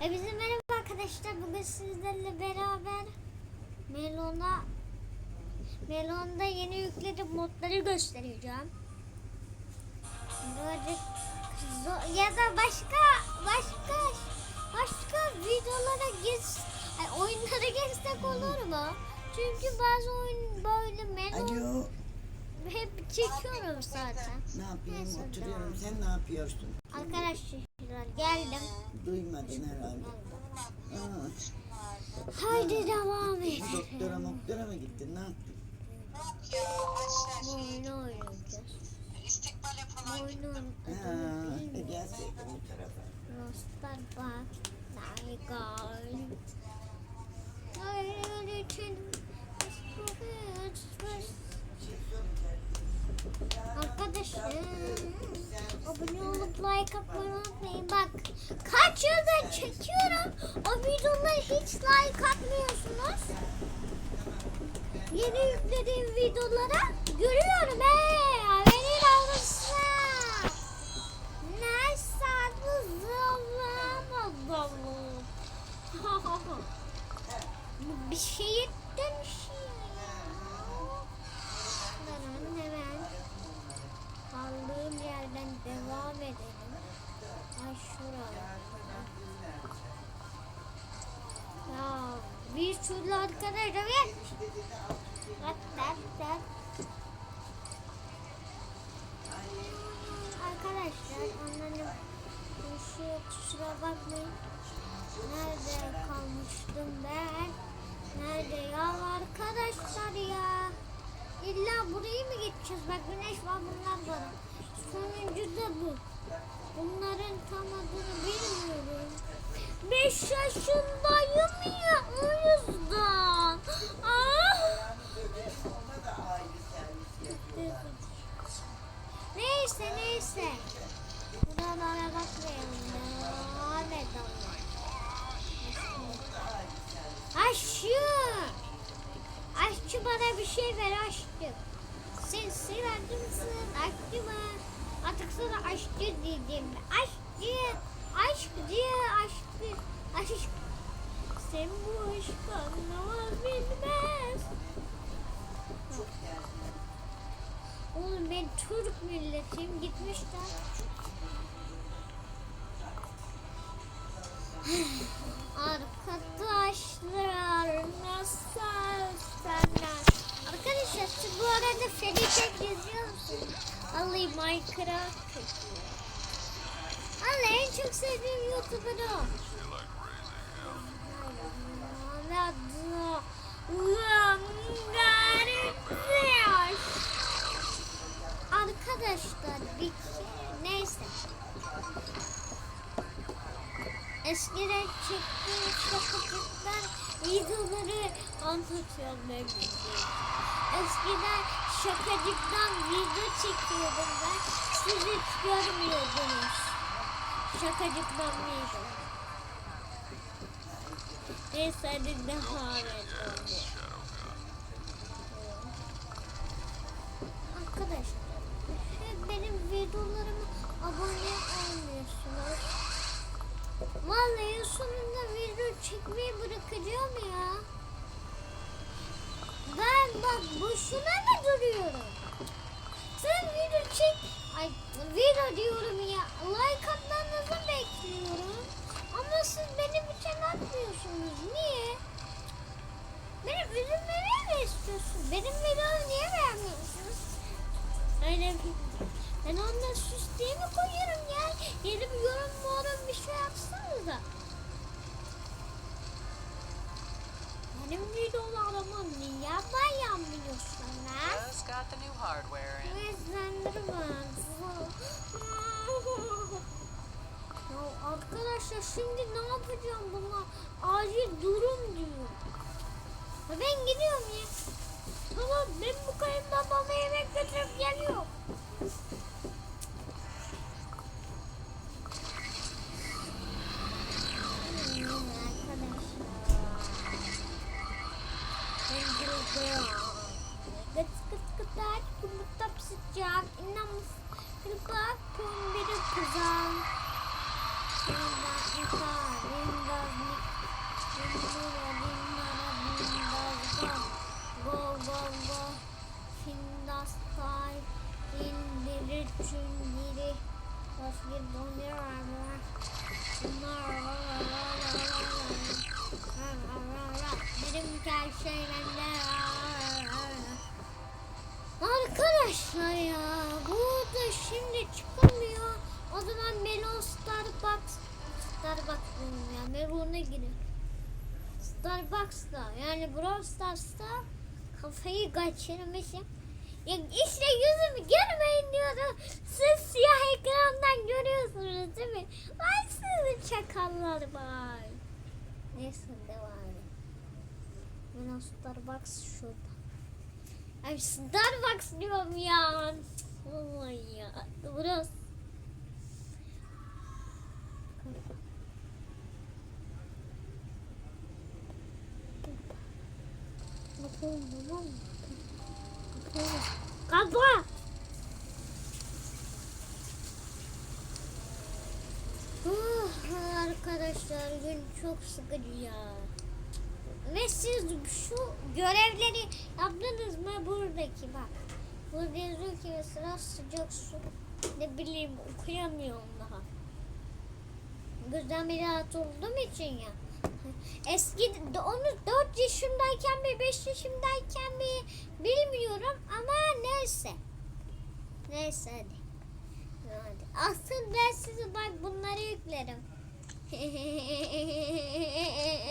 E bizim merhaba arkadaşlar. Bugün sizlerle beraber Melon'a Melon'da yeni yüklediğim modları göstereceğim. Böyle ya da başka başka başka videolara ay, oyunlara geçsek olur mu? Çünkü bazı oyun böyle Melon Alo. Hep çekiyorum zaten. Ne yapayım? Neyse, Oturuyorum. Sen ne yapıyorsun? Arkadaşlar geldim. Duymadın herhalde. Aa, Haydi devam edelim. doktora moktora mı gittin? Ne yaptın? Bu oyunu oynayacağız. İstikbale Bu falan oyunu Ha, e gelseydin bu tarafa. Rostar bak. Navigal. Hayır için. Like atmayı unutmayın. Bak kaç yıldır çekiyorum. O videoları hiç like atmıyorsunuz. Yeni yüklediğim videolara görüyorum. Hey, haberin olsun. Ne sandı zamanı Bu bir dönüşüyor. Hemen hemen kaldığım yerden devam edelim. Bir türlü arkadaşlar anladım. Şu kusura bakmayın. Nerede kalmıştım ben? Nerede ya arkadaşlar ya? İlla burayı mı geçeceğiz? Bak güneş var bunlar var. Sonuncu da bu. Bunların tam adını bilmiyorum. Beş yaşındayım ya o yüzden. Aşçı bana bir şey ver aşçı. Sen severdi misin aşçı mı? Artık sana aşçı dedim. Aşçı. Diye aşkı. Aşk. Sen bu aşkı anlamaz bilmez. Oğlum ben Türk milletiyim gitmişler. Minecraft. Allah en çok sevdiğim YouTuber o. Arkadaşlar bir neyse. Eskiden çektiğim şakacıklar videoları anlatıyorum ben. Eskiden şakacıktan video çekiyordum ben. Siz hiç görmüyordunuz. Şakacıktan video. Neyse hadi devam edelim. Bak boşuna mı duruyorum? Sen video çek... Ay video diyorum ya. Like atmanızı bekliyorum. Ama siz benim için atmıyorsunuz. Niye? Benim üzülmemi mi istiyorsun? Benim videomu niye beğenmiyorsunuz? Öyle. Ben ondan süs diye mi koyuyorum ya? Bir yorum yorum bir şey yapsanıza. Benim videolarımı the new hardware in. Bezlendirmez. Ya arkadaşlar şimdi ne yapacağım bunlar? Acil durum diyor. Ben gidiyorum ya. Tamam ben bu kayınbabama yemek götürüp geliyorum. Sıcak inanmış kırıklar kumbiri kızan Şimdi Go go go. Hindastan indirir çündiri. Başka donuyor ama. Benim her şeylerle. Arkadaşlar ya burada şimdi çıkamıyor. O zaman Melo Starbucks Starbucks ya. Melo'na girin. Starbucks'ta yani Brawl Stars'ta kafayı kaçırmışım. Ya işte yüzümü görmeyin diyorum. Siz siyah ekrandan görüyorsunuz değil mi? Vay sizi çakallar vay. Neyse devam. Ben Starbucks şurada. Ay Starbucks diyorum ya. Vallahi ya. Burası. Kapa. Ah, arkadaşlar gün çok sıkıcı ya. Ve siz şu görevleri yaptınız mı buradaki bak. Burada yazıyor ki mesela sıcak su. Ne bileyim okuyamıyorum daha. Göz ameliyatı olduğum için ya. Eski onu 4 yaşındayken mi 5 yaşındayken mi bilmiyorum ama neyse. Neyse hadi. Hadi. Asıl ben size bak bunları yüklerim.